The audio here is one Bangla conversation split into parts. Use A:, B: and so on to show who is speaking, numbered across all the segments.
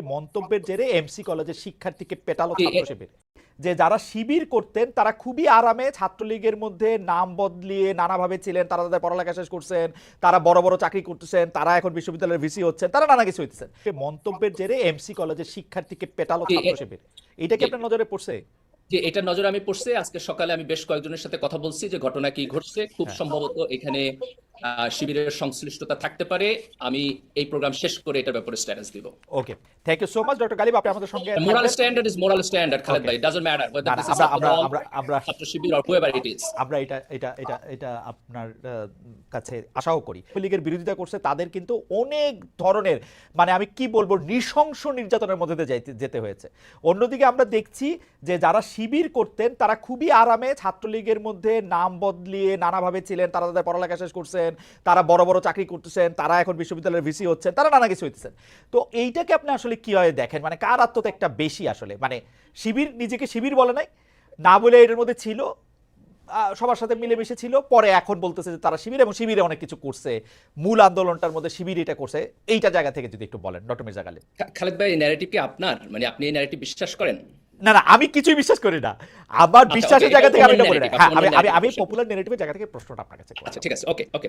A: মন্তব্যের জেরে এমসি কলেজের শিক্ষার্থীকে পেটালো ছাত্র শিবির যে যারা শিবির করতেন তারা খুবই আরামে ছাত্রলীগের মধ্যে নাম বদলিয়ে নানাভাবে ছিলেন তারা তাদের পড়ালেখা শেষ করছেন তারা বড় বড় চাকরি করতেছেন তারা এখন বিশ্ববিদ্যালয়ের ভিসি হচ্ছেন তারা নানা কিছু হইতেছেন। সে মন্তব্যের জেরে এমসি কলেজের শিক্ষার্থীকে পেটালো ছাত্র শিবির এটা কি আপনার নজরে পড়ছে?
B: যে এটা নজরে আমি পড়ছে আজকে সকালে আমি বেশ কয়েকজনের সাথে কথা বলছি যে ঘটনা কি ঘটছে। খুব
A: হ্যাঁ।
B: সম্ভবত এখানে শিবিরের সংশ্লিষ্টতা থাকতে পারে। আমি এই প্রোগ্রাম শেষ করে এটার ব্যাপারে স্ট্যাটাস দিব।
A: Okay thank you so much doctor Ghalib আপনি আমাদের সঙ্গে
B: moral standard is moral standard
A: Khaled
B: ভাই doesn't
A: matter
B: whether this is
A: আমরা- আমরা- আমরা-
B: ছাত্র শিবির or whoever it is.
A: আমরা এটা এটা এটা এটা আপনার কাছে আশাও করি। লীগের বিরোধিতা করছে তাদের কিন্তু অনেক ধরনের মানে আমি কি বলব নৃশংস নির্যাতনের মধ্যে যাইতে যেতে হয়েছে। অন্যদিকে আমরা দেখছি যে যারা শিবির করতেন তারা খুবই আরামে ছাত্রলীগের মধ্যে নাম বদলিয়ে নানাভাবে ছিলেন তারা তাদের পড়ালেখা শেষ করছেন তারা বড় বড় চাকরি করতেছেন, তারা এখন বিশ্ববিদ্যালয়ের ভিসি হচ্ছেন, তারা নানা কিছু হইতেছেন। তো এইটাকে আপনি আসলে কীভাবে দেখেন? মানে কার আত্মত্যাগটা বেশি আসলে? মানে শিবির, নিজেকে শিবির বলে নাই, না বলে এটার মধ্যে ছিল সবার সাথে মিলেমিশে ছিল, পরে এখন বলতেছে যে তারা শিবির এবং শিবিরে অনেক কিছু করছে, মূল আন্দোলনটার মধ্যে শিবির এটা করছে, এইটা জায়গা থেকে যদি একটু বলেন, ডক্টর মির্জা
B: খালেদ ভাই ন্যারেটিভ কি আপনার? মানে আপনি এই ন্যারেটিভ বিশ্বাস করেন?
A: না না আমি কিছুই বিশ্বাস করি না। আমার
B: আচ্ছা,
A: বিশ্বাসের জায়গা থেকে আমি বলি না। হ্যাঁ আমি আমি আমি পপুলার নেগেটিভের জায়গা থেকে প্রশ্নটা আপনার কাছে
B: আচ্ছা ঠিক আছে ওকে ওকে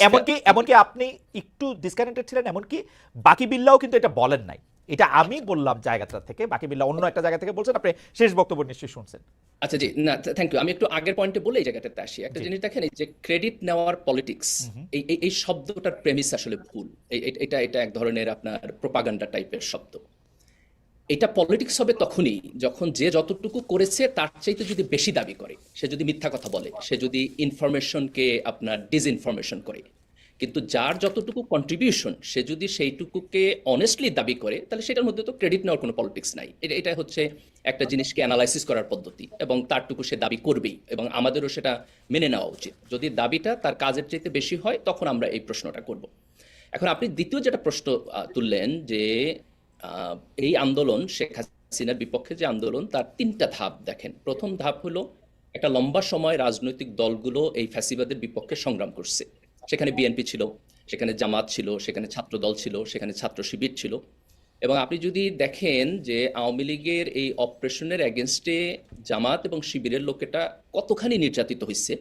A: এমনকি এমনকি আপনি একটু ডিসকানেক্টেড ছিলেন এমনকি বাকি বিল্লাও কিন্তু এটা বলেন নাই। এটা আমি বললাম জায়গাটা থেকে বাকি বিল্লা অন্য একটা জায়গা থেকে বলছেন আপনি শেষ বক্তব্য নিশ্চয়ই শুনছেন।
B: আচ্ছা জি না থ্যাংক ইউ আমি একটু আগের পয়েন্টে বলে এই জায়গাটাতে আসি। একটা জিনিস দেখেন এই যে ক্রেডিট নেওয়ার পলিটিক্স এই এই- শব্দটার প্রেমিস আসলে ভুল। এটা এটা এক ধরনের আপনার প্রোপাগান্ডা টাইপের শব্দ। এটা পলিটিক্স হবে তখনই, যখন যে যতটুকু করেছে তার চাইতে যদি বেশি দাবি করে। সে যদি মিথ্যা কথা বলে, সে যদি ইনফরমেশনকে আপনার ডিসইনফরমেশন করে। কিন্তু যার যতটুকু কন্ট্রিবিউশন সে যদি সেইটুকুকে অনেস্টলি দাবি করে, তাহলে সেটার মধ্যে তো ক্রেডিট নেওয়ার কোনো পলিটিক্স নাই। এটা এটা হচ্ছে একটা জিনিসকে অ্যানালাইসিস করার পদ্ধতি এবং তারটুকু সে দাবি করবেই এবং আমাদেরও সেটা মেনে নেওয়া উচিত। যদি দাবিটা তার কাজের চাইতে বেশি হয়, তখন আমরা এই প্রশ্নটা করব। এখন আপনি দ্বিতীয় যেটা প্রশ্ন তুললেন যে এই আন্দোলন শেখ হাসিনার বিপক্ষে যে আন্দোলন, তার তিনটা ধাপ দেখেন। প্রথম ধাপ হলো একটা লম্বা সময় রাজনৈতিক দলগুলো এই ফ্যাসিবাদের বিপক্ষে সংগ্রাম করছে। সেখানে বিএনপি ছিল, সেখানে জামাত ছিল, সেখানে ছাত্র দল ছিল, সেখানে ছাত্র শিবির ছিল। এবং আপনি যদি দেখেন যে আওয়ামী লীগের এই অপারেশনের এগেনস্টে জামাত এবং শিবিরের লোকেটা কতখানি নির্যাতিত হয়েছে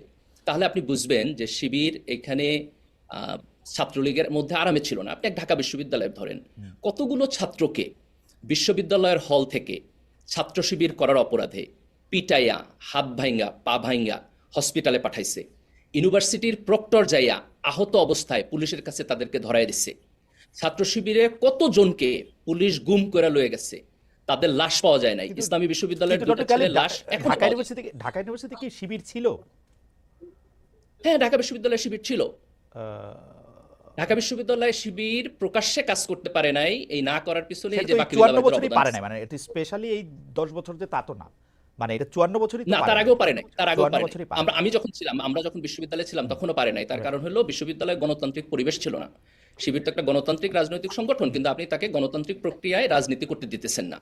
B: তাহলে আপনি বুঝবেন যে শিবির এখানে ছাত্রলীগের মধ্যে আরামে ছিল না। আপনি এক ঢাকা বিশ্ববিদ্যালয়ে ধরেন কতগুলো ছাত্রকে বিশ্ববিদ্যালয়ের হল থেকে ছাত্র শিবির করার অপরাধে পিটাইয়া হাত ভাঙ্গা পা ভাঙ্গা হসপিটালে পাঠাইছে। ইউনিভার্সিটির প্রক্টর যাইয়া আহত অবস্থায় পুলিশের কাছে তাদেরকে ধরায় দিছে। ছাত্র শিবিরে কতজনকে পুলিশ গুম করে লয়ে গেছে তাদের লাশ পাওয়া যায় নাই। ইসলামী বিশ্ববিদ্যালয়ের দুটো ছেলের লাশ এখন
A: ঢাকা ইউনিভার্সিটি ঢাকা ইউনিভার্সিটি কি শিবির ছিল?
B: হ্যাঁ ঢাকা বিশ্ববিদ্যালয়ে শিবির ছিল। ঢাকা বিশ্ববিদ্যালয়ে শিবির প্রকাশ্যে কাজ করতে পারে নাই এই না করার পিছনে এই যে বাকি
A: চুয়ান্ন বছরই পারে না মানে এটা স্পেশালি এই দশ বছর যে তা তো না। মানে এটা চুয়ান্ন বছরই
B: না তার আগেও পারে নাই তার আগেও পারে নাই।
A: পারে
B: আমরা আমি যখন ছিলাম আমরা যখন বিশ্ববিদ্যালয়ে ছিলাম তখনও পারে নাই। তার কারণ হলো বিশ্ববিদ্যালয়ে গণতান্ত্রিক পরিবেশ ছিল না। শিবির তো একটা গণতান্ত্রিক রাজনৈতিক সংগঠন কিন্তু আপনি তাকে গণতান্ত্রিক প্রক্রিয়ায় রাজনীতি করতে দিতেছেন না।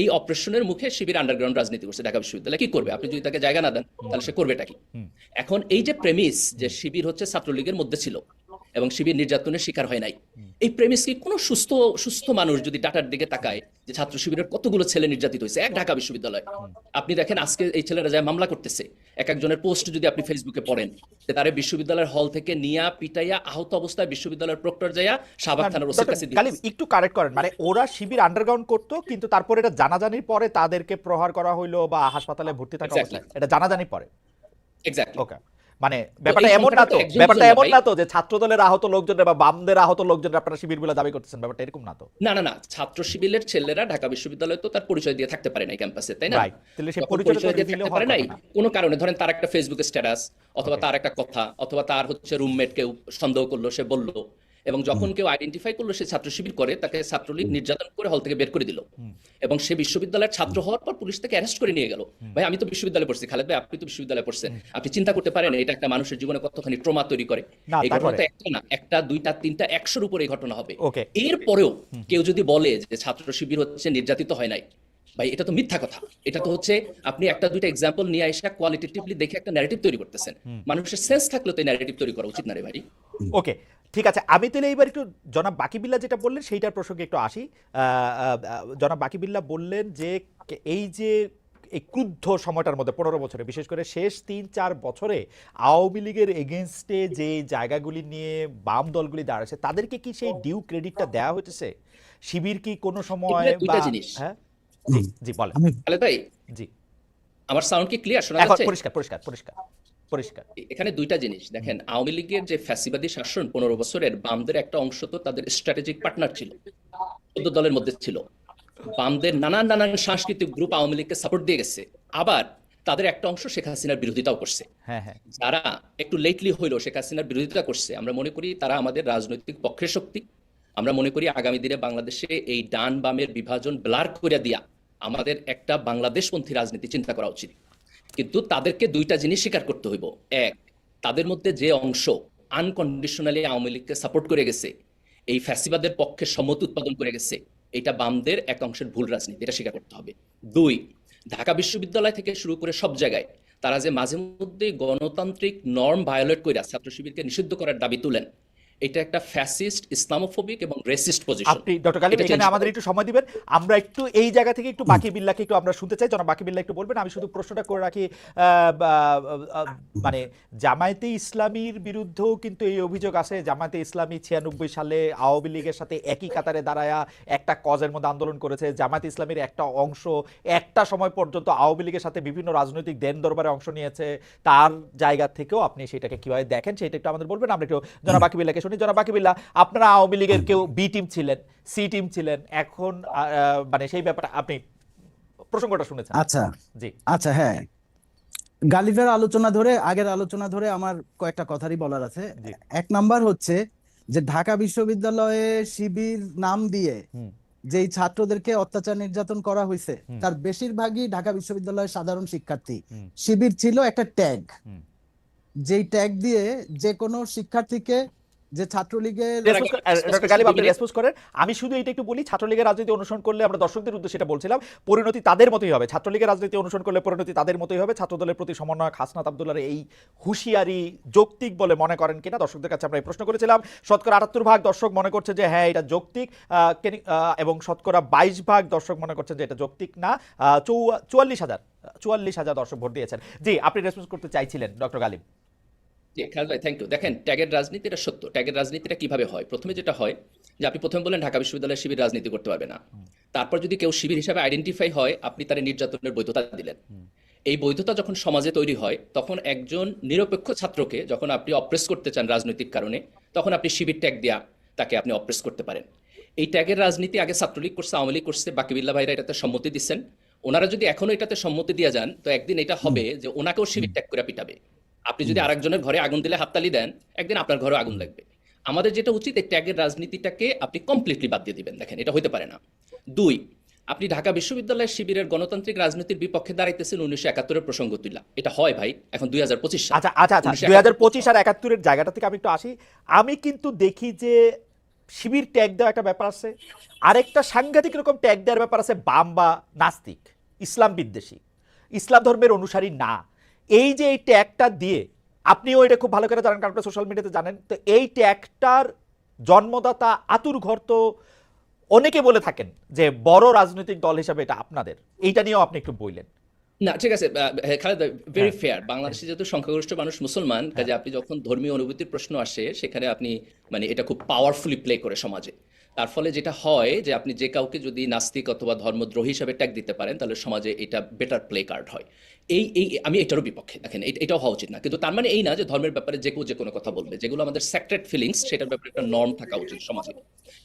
B: এই অপারেশনের মুখে শিবির আন্ডারগ্রাউন্ড রাজনীতি করছে ঢাকা বিশ্ববিদ্যালয়। কি করবে? আপনি যদি তাকে জায়গা না দেন তাহলে সে করবেটা কি? এখন এই যে প্রেমিস যে শিবির হচ্ছে ছাত্রলীগের মধ্যে ছিল এবং শিবির নির্যাতনের শিকার হয় নাই। এই প্রেমিস কি কোনো সুস্থ সুস্থ মানুষ যদি ডাটার দিকে তাকায় যে ছাত্র শিবিরের কতগুলো ছেলে নির্যাতিত হয়েছে? এক ঢাকা বিশ্ববিদ্যালয়। আপনি দেখেন আজকে এই ছেলেরা যায় মামলা করতেছে। এক একজনের পোস্ট যদি আপনি ফেসবুকে পড়েন যে তারা বিশ্ববিদ্যালয়ের হল থেকে নিয়া পিটাইয়া আহত অবস্থায় বিশ্ববিদ্যালয়ের প্রক্টর যাইয়া শাহবাগ থানার ওসির কাছে
A: একটু কারেক্ট করেন। মানে ওরা শিবির আন্ডারগ্রাউন্ড করতো কিন্তু তারপরে এটা জানাজানির পরে তাদেরকে প্রহার করা হইল বা হাসপাতালে ভর্তি থাকা এটা জানাজানির পরে।
B: এক্স্যাক্টলি
A: ওকে মানে ব্যাপারটা এমন না তো ব্যাপারটা এমন না তো যে ছাত্র দলের আহত লোকজন বা বামদের আহত লোকজন আপনারা শিবির বলে দাবি করতেছেন ব্যাপারটা এরকম না তো?
B: না না না ছাত্র শিবিরের ছেলেরা ঢাকা বিশ্ববিদ্যালয়ে তো তার পরিচয় দিয়ে থাকতে পারে না ক্যাম্পাসে তাই না?
A: তাহলে সে
B: পরিচয় দিয়ে থাকতে পারে নাই
A: না।
B: কোনো কারণে ধরেন তার একটা ফেসবুকে স্ট্যাটাস অথবা তার একটা কথা অথবা তার হচ্ছে রুমমেট কেউ সন্দেহ করল সে বলল এবং যখন কেউ আইডেন্টিফাই করল সে ছাত্র শিবির করে তাকে ছাত্রলীগ নির্যাতন করে হল থেকে বের করে দিল। এবং সে বিশ্ববিদ্যালয়ের ছাত্র হওয়ার পর পুলিশ তাকে অ্যারেস্ট করে নিয়ে গেল। ভাই আমি তো বিশ্ববিদ্যালয়ে পড়ছি। খালেদ ভাই আপনি তো বিশ্ববিদ্যালয়ে পড়ছেন। আপনি চিন্তা করতে পারেন এটা একটা মানুষের জীবনে কতখানি ট্রমা তৈরি করে। এই ঘটনা একটা না একটা দুইটা তিনটা একশোর উপরে এই ঘটনা হবে. এরপরেও কেউ যদি বলে যে ছাত্র শিবির হচ্ছে নির্যাতিত হয় নাই ভাই এটা তো মিথ্যা কথা। এটা তো হচ্ছে আপনি একটা দুইটা এক্সাম্পল নিয়ে এসে কোয়ালিটেটিভলি দেখে একটা ন্যারেটিভ তৈরি করতেছেন। মানুষের সেন্স থাকলে তো ন্যারেটিভ তৈরি করা উচিত না রে ভাই।
A: ওকে ঠিক আছে আমি তাহলে এইবার একটু জনাব বাকিবিল্লা যেটা বললেন সেইটার প্রসঙ্গে একটু আসি। জনাব বাকিবিল্লা বললেন যে এই যে এই ক্রুদ্ধ সময়টার মধ্যে পনেরো বছরে বিশেষ করে শেষ তিন চার বছরে আওয়ামী লীগের এগেনস্টে যে জায়গাগুলি নিয়ে বাম দলগুলি দাঁড়াচ্ছে তাদেরকে কি সেই ডিউ ক্রেডিটটা দেওয়া হয়েছে শিবির কি কোনো সময় বা- হ্যাঁ? জি জি বলেন।
C: আমি
B: তাই
A: জি।
B: আমার সাউন্ড কি ক্লিয়ার শোনা যাচ্ছে?
A: পরিষ্কার পরিষ্কার পরিষ্কার। পরিষ্কার।
B: এখানে দুইটা জিনিস। দেখেন আওয়ামী লীগের যে ফ্যাসিবাদী শাসন পনেরো বছরের বামদের একটা অংশ তো তাদের স্ট্র্যাটেজিক পার্টনার ছিল চোদ্দ দলের মধ্যে ছিল। বামদের নানান নানান সাংস্কৃতিক গ্রুপ আওয়ামী লীগকে সাপোর্ট দিয়ে গেছে। আবার তাদের একটা অংশ শেখ হাসিনার বিরোধিতাও করছে।
A: হ্যাঁ হ্যাঁ।
B: যারা একটু লেটলি হইল শেখ হাসিনার বিরোধিতা করছে আমরা মনে করি তারা আমাদের রাজনৈতিক পক্ষের শক্তি। আমরা মনে করি আগামী দিনে বাংলাদেশে এই ডান বামের বিভাজন ব্লার করে দিয়া আমাদের একটা বাংলাদেশপন্থী রাজনীতি চিন্তা করা উচিত। কিন্তু তাদেরকে দুইটা জিনিস স্বীকার করতে হইব। এক, তাদের মধ্যে যে অংশ আনকন্ডিশনালি আওয়ামী লীগকে সাপোর্ট করে গেছে, এই ফ্যাসিবাদের পক্ষে সম্মতি উৎপাদন করে গেছে, এটা বামদের এক অংশের ভুল রাজনীতি, এটা স্বীকার করতে হবে। দুই, ঢাকা বিশ্ববিদ্যালয় থেকে শুরু করে সব জায়গায় তারা যে মাঝে মধ্যে গণতান্ত্রিক নর্ম ভায়োলেট করে ছাত্র শিবিরকে নিষিদ্ধ করার দাবি তুলেন এটা একটা ফ্যাসিস্ট ইসলামোফোবিক এবং রেসিস্ট পজিশন
A: আপনি ডক্টর গালিব
B: এটা
A: এখানে আমাদের। একটু সময় দিবেন। আমরা একটু এই জায়গা থেকে একটু বাকি বিল্লাকে একটু আমরা শুনতে চাই। জনাব বাকি বিল্লা একটু বলবেন। আমি শুধু প্রশ্নটা করে রাখি মানে জামায়াতে ইসলামীর বিরুদ্ধেও কিন্তু এই অভিযোগ আছে। জামায়াতে ইসলামী ছিয়ানব্বই সালে আওয়ামী লীগের সাথে একই কাতারে দাঁড়ায়া একটা কজের মধ্যে আন্দোলন করেছে। জামায়াতে ইসলামীর একটা অংশ একটা সময় পর্যন্ত আওয়ামী লীগের সাথে বিভিন্ন রাজনৈতিক দেন দরবারে অংশ নিয়েছে। তার জায়গা থেকেও আপনি সেটাকে কীভাবে দেখেন সেটা একটু আমাদের বলবেন। আমরা একটু জনাব বাকি বিল্লাকে শুনি জনাব বাকি বিল্লা আপনারা আওয়ামী লীগের কেউ বি টিম ছিলেন সি টিম ছিলেন এখন মানে সেই ব্যাপারটা আপনি প্রসঙ্গটা শুনেছেন।
C: আচ্ছা।
A: জি।
C: আচ্ছা হ্যাঁ। গালিভের আলোচনা ধরে আগের আলোচনা ধরে আমার কয়েকটা কথারই বলার আছে। এক নাম্বার হচ্ছে যে ঢাকা বিশ্ববিদ্যালয়ে শিবির নাম দিয়ে। যেই ছাত্রদেরকে অত্যাচার নির্যাতন করা হয়েছে তার বেশিরভাগই ঢাকা বিশ্ববিদ্যালয়ের সাধারণ শিক্ষার্থী। শিবির ছিল একটা ট্যাগ। যেই ট্যাগ দিয়ে যে কোনো শিক্ষার্থীকে যে ছাত্রলীগের
A: করেন। আমি শুধু এটা একটু বলি ছাত্রলীগের রাজনীতি অনুসরণ করলে আমরা দর্শকদের উদ্দেশ্যে সেটা বলছিলাম পরিণতি তাদের মতোই হবে। ছাত্রলীগের রাজনীতি অনুসরণ করলে পরিণতি তাদের মতোই হবে। ছাত্রদলের প্রতি সমন্বয়ক হাসনাত আবদুল্লার এই হুঁশিয়ারি যৌক্তিক বলে মনে করেন কিনা দর্শকদের কাছে আমরা এই প্রশ্ন করেছিলাম। শতকরা আটাত্তর ভাগ দর্শক মনে করছে যে হ্যাঁ এটা যৌক্তিক এবং শতকরা বাইশ ভাগ দর্শক মনে করছেন যে এটা যৌক্তিক না। চুয়াল্লিশ হাজার চুয়াল্লিশ হাজার দর্শক ভোট দিয়েছেন। জি আপনি রেসপন্স করতে চাইছিলেন ডক্টর গালিব
B: খেয়াল ভাই থ্যাংক ইউ দেখেন ট্যাগের রাজনীতি এটা সত্য। ট্যাগের রাজনীতিটা কীভাবে হয়? প্রথমে যেটা হয় যে আপনি প্রথমে বলেন ঢাকা বিশ্ববিদ্যালয়ের শিবির রাজনীতি করতে পারবে না। তারপর যদি কেউ শিবির হিসাবে আইডেন্টিফাই হয় আপনি তার নির্যাতনের বৈধতা দিলেন। এই বৈধতা যখন সমাজে তৈরি হয় তখন একজন নিরপেক্ষ ছাত্রকে যখন আপনি অপ্রেস করতে চান রাজনৈতিক কারণে তখন আপনি শিবির ট্যাগ দিয়া তাকে আপনি অপ্রেস করতে পারেন। এই ট্যাগের রাজনীতি আগে ছাত্রলীগ করছে আওয়ামী লীগ করছে বাকি বিল্লা ভাইরা এটাতে সম্মতি দিচ্ছেন। ওনারা যদি এখনও এটাতে সম্মতি দিয়ে যান তো একদিন এটা হবে যে ওনাকেও শিবির ট্যাগ করে পিটাবে। আপনি যদি আরেকজনের ঘরে আগুন দিলে হাততালি দেন একদিন আপনার ঘরে আগুন লাগবে। আমাদের যেটা উচিত এই ট্যাগের রাজনীতিটাকে আপনি কমপ্লিটলি বাদ দিয়ে দিবেন। দেখেন এটা হতে পারে না। দুই আপনি ঢাকা বিশ্ববিদ্যালয়ের শিবিরের গণতান্ত্রিক রাজনীতির বিপক্ষে দাঁড়াইতেছেন উনিশশো একাত্তরের প্রসঙ্গ তুলা এটা হয় ভাই এখন দুই হাজার পঁচিশ
A: আচ্ছা আচ্ছা আচ্ছা দুই হাজার পঁচিশ আর একাত্তরের জায়গাটা থেকে আমি একটু আসি। আমি কিন্তু দেখি যে শিবির ট্যাগ দেওয়া একটা ব্যাপার আছে। আরেকটা সাংঘাতিক রকম ট্যাগ দেওয়ার ব্যাপার আছে বাম বা নাস্তিক ইসলাম বিদ্বেষী। ইসলাম ধর্মের অনুসারী না। এই যে এই ট্যাগটা দিয়ে আপনিও এটা খুব ভালো করে জানেন কারণ সোশ্যাল মিডিয়াতে জানেন তো এই ট্যাগটার জন্মদাতা আতুর ঘর তো অনেকে বলে থাকেন যে বড় রাজনৈতিক দল হিসাবে এটা আপনাদের। এইটা নিয়েও আপনি একটু বললেন।
B: না ঠিক আছে খালেদ ভেরি
A: হ্যাঁ।
B: ফেয়ার বাংলাদেশে যেহেতু সংখ্যাগরিষ্ঠ মানুষ মুসলমান কাজে আপনি যখন ধর্মীয় অনুভূতির প্রশ্ন আসে সেখানে আপনি মানে এটা খুব পাওয়ারফুলি প্লে করে সমাজে। তার ফলে যেটা হয় যে আপনি যে কাউকে যদি নাস্তিক অথবা ধর্মদ্রোহী হিসাবে ট্যাগ দিতে পারেন, তাহলে সমাজে এটা বেটার প্লে কার্ড হয়। এই এই, আমি এটারও বিপক্ষে। দেখেন এটাও হওয়া উচিত না। কিন্তু তার মানে এই না যে ধর্মের ব্যাপারে যে কেউ যে কোনো কথা বলবে, যেগুলো আমাদের সেক্রেট ফিলিংস সেটার ব্যাপারে একটা নর্ম থাকা উচিত সমাজে।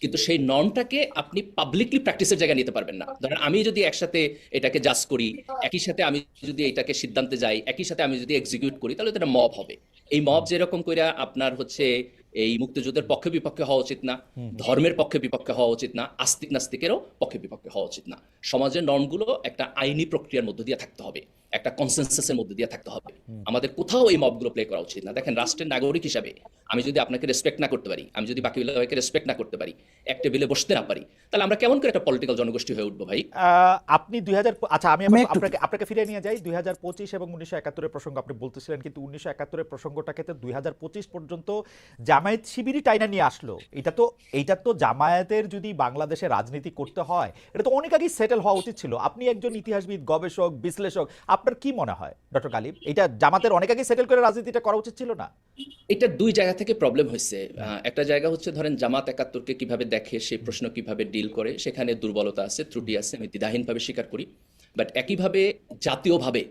B: কিন্তু সেই নর্মটাকে আপনি পাবলিকলি প্র্যাকটিসের জায়গায় নিতে পারবেন না। ধরেন, আমি যদি একসাথে এটাকে জাজ করি, একই সাথে আমি যদি এটাকে সিদ্ধান্তে যাই, একই সাথে আমি যদি এক্সিকিউট করি, তাহলে তো এটা মব হবে। এই মব যেরকম করে আপনার হচ্ছে এই মুক্তিযুদ্ধের পক্ষে বিপক্ষে হওয়া উচিত না ধর্মের পক্ষে বিপক্ষে হওয়া উচিত না আস্তিক নাস্তিকেরও পক্ষে বিপক্ষে হওয়া উচিত না। সমাজের নর্মগুলো একটা আইনি প্রক্রিয়ার মধ্য দিয়ে থাকতে হবে। একটা কনসেনসাসের মধ্যে দিয়ে থাকতে হবে। আমাদের কোথাও এই মবগুলো প্লে করা উচিত না। দেখেন রাষ্ট্রের নাগরিক হিসাবে আমি যদি আপনাকে রেসপেক্ট না করতে পারি আমি যদি বাকি বিলকে রেসপেক্ট না করতে পারি এক টেবিলে বসতে না পারি তাহলে আমরা কেমন করে একটা পলিটিক্যাল জনগোষ্ঠী হয়ে উঠবো ভাই?
A: আপনি দুই হাজার আচ্ছা আমি আপনাকে আপনাকে ফিরে নিয়ে যাই। দুই হাজার পঁচিশ এবং উনিশশো একাত্তরের প্রসঙ্গ আপনি বলতেছিলেন কিন্তু উনিশশো একাত্তরের প্রসঙ্গটাকে তো দুই হাজার পঁচিশ পর্যন্ত জামায়াত শিবিরই টাইনা নিয়ে আসলো। এটা তো এইটা তো জামায়াতের যদি বাংলাদেশে রাজনীতি করতে হয় এটা তো অনেক আগেই সেটেল হওয়া উচিত ছিল। আপনি একজন ইতিহাসবিদ গবেষক বিশ্লেষক আপনার কি মনে হয়, ডক্টর গালিব এটা জামাতের অনেক আগে সেটেল করে রাজনীতিটা করা উচিত ছিল না?
B: এটা দুই জায়গা থেকে প্রবলেম হয়েছে। একটা জায়গা হচ্ছে ধরেন জামাত একাত্তরকে কীভাবে দেখে সেই প্রশ্ন কীভাবে ডিল করে, সেখানে দুর্বলতা আছে, ত্রুটি আছে, আমি দ্বিধাহীনভাবে স্বীকার করি। বাট একইভাবে জাতীয়ভাবে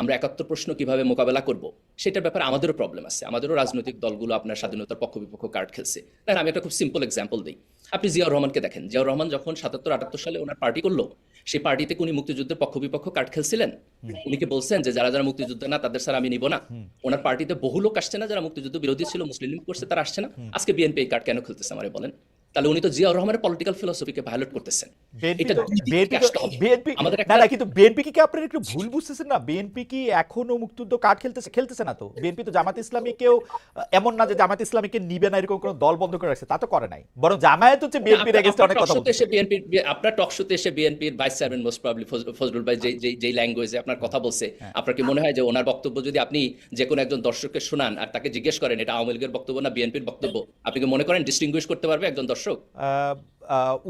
B: আমরা একাত্তর প্রশ্ন কীভাবে মোকাবেলা করব সেটার ব্যাপারে আমাদেরও প্রবলেম আছে। আমাদেরও রাজনৈতিক দলগুলো আপনার স্বাধীনতার পক্ষ বিপক্ষ কার্ড খেলছে। দেখেন আমি একটা খুব সিম্পল এক্সাম্পল দিই। আপনি জিয়াউর রহমানকে দেখেন। জিয়াউর রহমান যখন সাতাত্তর আটাত্তর সালে ওনার পার্টি করল সেই পার্টিতে উনি মুক্তিযুদ্ধের পক্ষ বিপক্ষ কার্ড খেলছিলেন উনি কি বলছেন যে যারা যারা মুক্তিযুদ্ধ না তাদের স্যার আমি নিব না? ওনার পার্টিতে বহু লোক আসছে না যারা মুক্তিযুদ্ধ বিরোধী ছিল মুসলিম লীগ করছে তারা আসছে না? আজকে বিএনপি এই কার্ড কেন খেলতেছে আমারে বলেন? তাহলে উনি তো জিয়াউর রহমানের পলিটিক্যাল ফিলোসফিকে ভায়োলেট করতেছেন এটা
A: বিএনপি। বিএনপি
B: আমাদের
A: না না কিন্তু বিএনপি কি আপনার একটু ভুল বুঝতেছেন না বিএনপি কি এখনও মুক্তিযুদ্ধ কার্ড খেলতেছে খেলতেছে না তো বিএনপি তো জামাত ইসলামীকেও এমন না যে জামাত ইসলামীকে নিবে না এরকম কোনো দল বন্ধ করে রাখছে তা তো করে নাই বরং জামায়াত হচ্ছে বিএনপির এগেইনস্টে অনেক কথা বলছে
B: এসে বিএনপির আপনার টক শোতে এসে বিএনপির vice chairman most probably Fazlul ভাই যে যে- ল্যাঙ্গুয়েজে আপনার কথা বলছে
A: হ্যাঁ।
B: আপনার কি মনে হয় যে ওনার বক্তব্য যদি আপনি যে কোনো একজন দর্শককে শোনান আর তাকে জিজ্ঞেস করেন এটা আওয়ামী লীগের বক্তব্য না বিএনপির বক্তব্য আপনি কি মনে করেন ডিস্টিংগুইশ করতে পারবে একজন দর্শক
A: আহ, আহ,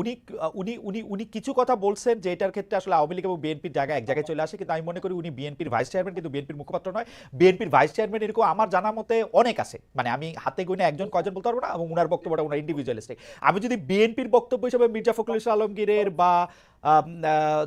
A: উনি উনি উনি উনি কিছু কথা বলছেন যে এটার ক্ষেত্রে আসলে আওয়ামী লীগ এবং বিএনপির জায়গায় এক জায়গায় চলে আসে, কিন্তু আমি মনে করি উনি বিএনপির ভাইস চেয়ারম্যান, কিন্তু বিএনপির মুখপাত্র নয়। বিএনপির ভাইস চেয়ারম্যান এরকম আমার জানা মতে অনেক আছে। মানে আমি হাতে গুনে একজন কয়জন বলতে পারব না? এবং উনার বক্তব্যটা উনার ইন্ডিভিজুয়ালিস্টিক আমি যদি বিএনপির বক্তব্য হিসেবে মির্জা ফখরুল ইসলাম আলমগীরের বা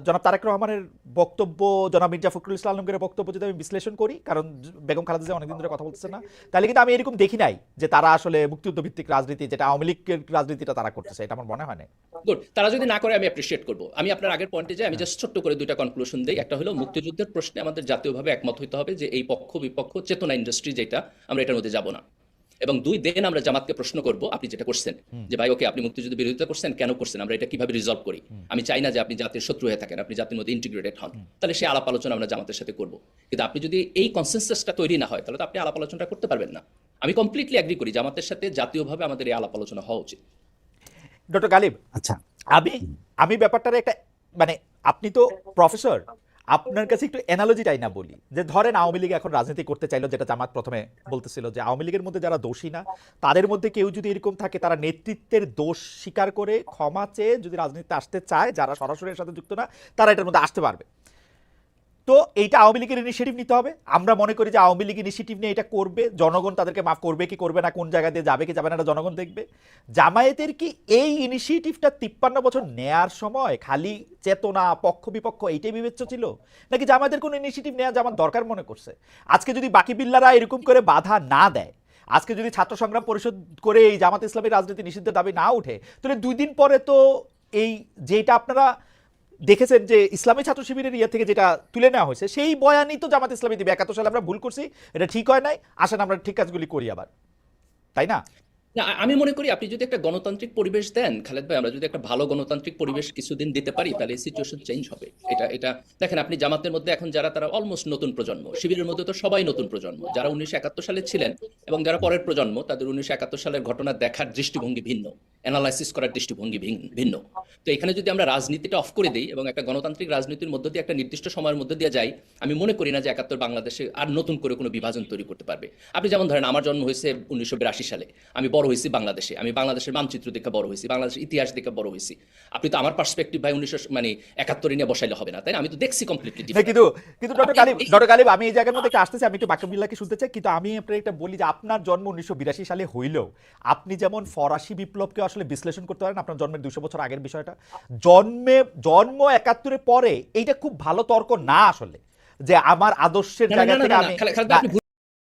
A: জনাব তারেক রহমানের বক্তব্য, জনাব মির্জা ফখরুল ইসলাম আলমগীরের বক্তব্য যদি আমি বিশ্লেষণ করি, কারণ বেগম খালেদা জিয়া অনেকদিন ধরে কথা বলতেছে না, তাহলে কিন্তু আমি এরকম দেখি নাই যে তারা আসলে মুক্তিযুদ্ধ ভিত্তিক রাজনীতি, যেটা আওয়ামী লীগের রাজনীতিটা তারা করতেছে, এটা আমার মনে হয় না
B: গুড তারা যদি না করে আমি অ্যাপ্রিসিয়েট করব। আমি আপনার আগের পয়েন্টে যাই আমি জাস্ট ছোট্ট করে দুইটা কনক্লুশন দিই। একটা হলো মুক্তিযুদ্ধের প্রশ্নে আমাদের জাতীয়ভাবে একমত হইতে হবে যে এই পক্ষ বিপক্ষ চেতনা ইন্ডাস্ট্রি যেটা আমরা এটার মধ্যে যাব না। এবং দুই দেন আমরা জামাতকে প্রশ্ন করব আপনি যেটা করছেন যে ভাই ওকে আপনি মুক্তিযুদ্ধ বিরোধিতা করছেন কেন করছেন? আমরা এটা কীভাবে রিজলভ করি? আমি চাই না যে আপনি জাতির শত্রু হয়ে থাকেন আপনি জাতির মধ্যে ইন্টিগ্রেটেড হন। তাহলে সেই আলাপ আলোচনা আমরা জামাতের সাথে করব। কিন্তু আপনি যদি এই কনসেন্সাসটা তৈরি না হয় তাহলে তো আপনি আলাপ আলোচনাটা করতে পারবেন না। আমি কমপ্লিটলি অ্যাগ্রি করি জামাতের সাথে জাতীয়ভাবে আমাদের এই আলাপ আলোচনা হওয়া উচিত।
A: ডক্টর গালিব
C: আচ্ছা।
A: আমি আমি ব্যাপারটার একটা মানে আপনি তো প্রফেসর আপনার কাছে একটু অ্যানালজিটাই না বলি। যে ধরেন আওয়ামী লীগ এখন রাজনীতি করতে চাইলো যেটা জামাত প্রথমে বলতেছিল যে আওয়ামী লীগের মধ্যে যারা দোষী না তাদের মধ্যে কেউ যদি এরকম থাকে তারা নেতৃত্বের দোষ স্বীকার করে ক্ষমা চেয়ে যদি রাজনীতিতে আসতে চায় যারা সরাসরি এর সাথে যুক্ত না তারা এটার মধ্যে আসতে পারবে। তো এইটা আওয়ামী লীগের ইনিশিয়েটিভ নিতে হবে। আমরা মনে করি যে আওয়ামী লীগ ইনিশিয়েটিভ নিয়ে এটা করবে। জনগণ তাদেরকে মাফ করবে কি করবে না, কোন জায়গা দিয়ে যাবে কি যাবে না, এটা জনগণ দেখবে। জামায়াতের কি এই ইনিশিয়েটিভটা তিপ্পান্ন বছর নেয়ার সময় খালি চেতনা পক্ষ বিপক্ষ এইটাই বিবেচ্য ছিল? নাকি জামায়াতের কোনো ইনিশিয়েটিভ নেওয়া জামাত দরকার মনে করছে? আজকে যদি বাকি বিল্লারা এরকম করে বাধা না দেয়, আজকে যদি ছাত্র সংগ্রাম পরিষদ করে এই জামাত ইসলামের রাজনীতি নিষিদ্ধের দাবি না উঠে তাহলে দুই দিন পরে তো এই যেটা আপনারা দেখেছেন যে ইসলামী ছাত্র শিবিরের ইয়ে থেকে যেটা তুলে নেওয়া হয়েছে, সেই বয়ানই তো জামাত ইসলামী দিবে। একাত্তর সালে আমরা ভুল করছি, এটা ঠিক হয় নাই। আসেন, আমরা ঠিক কাজগুলি করি আবার। তাই না?
B: না আমি মনে করি আপনি যদি একটা গণতান্ত্রিক পরিবেশ দেন, খালেদ ভাই, আমরা যদি একটা ভালো গণতান্ত্রিক পরিবেশ কিছুদিন দিতে পারি, তাহলে সিচুয়েশন চেঞ্জ হবে। এটা এটা, দেখেন আপনি জামাতের মধ্যে এখন যারা, তারা অলমোস্ট নতুন প্রজন্ম। শিবিরের মধ্যে তো সবাই নতুন প্রজন্ম। যারা উনিশশো একাত্তর সালে ছিলেন এবং যারা পরের প্রজন্ম, তাদের উনিশশো একাত্তর সালের ঘটনা দেখার দৃষ্টিভঙ্গি ভিন্ন। অ্যানালাইসিস করার দৃষ্টিভঙ্গি ভিন- ভিন্ন। তো এখানে যদি আমরা রাজনীতিটা অফ করে দিই এবং একটা গণতান্ত্রিক রাজনীতির মধ্য দিয়ে একটা নির্দিষ্ট সময়ের মধ্যে দিয়ে যাই, আমি মনে করি না যে একাত্তর বাংলাদেশে আর নতুন করে কোনো বিভাজন তৈরি করতে পারবে। আপনি যেমন ধরেন, আমার জন্ম হয়েছে উনিশশো বিরাশি সালে। আমি বড় হয়েছি বাংলাদেশে। আমি বাংলাদেশের মানচিত্র দেখে বড় হয়েছি বাংলাদেশের ইতিহাস দেখে বড় হয়েছি। আপনি তো আমার পার্সপেক্টিভ ভাই উনিশশো মানে একাত্তরে নিয়ে বসাইলে হবে না তাই না? আমি তো দেখছি কমপ্লিটলি
A: কিন্তু কিন্তু ডক্টর
B: আপনি-
A: ডক্টর গালিব আমি এই জায়গার মধ্যে একটু আসতেছি আমি একটু বাকিবিল্লাহকে শুনতে চাই। কিন্তু আমি আপনার একটা বলি যে আপনার জন্ম উনিশশো বিরাশি সালে হইলেও আপনি যেমন ফরাসি বিপ্লবকে আসলে বিশ্লেষণ করতে পারেন আপনার জন্মের দুশো বছর আগের বিষয়টা। জন্মে জন্ম একাত্তরের পরে এইটা খুব ভালো তর্ক না আসলে যে আমার আদর্শের জায়গা থেকে আমি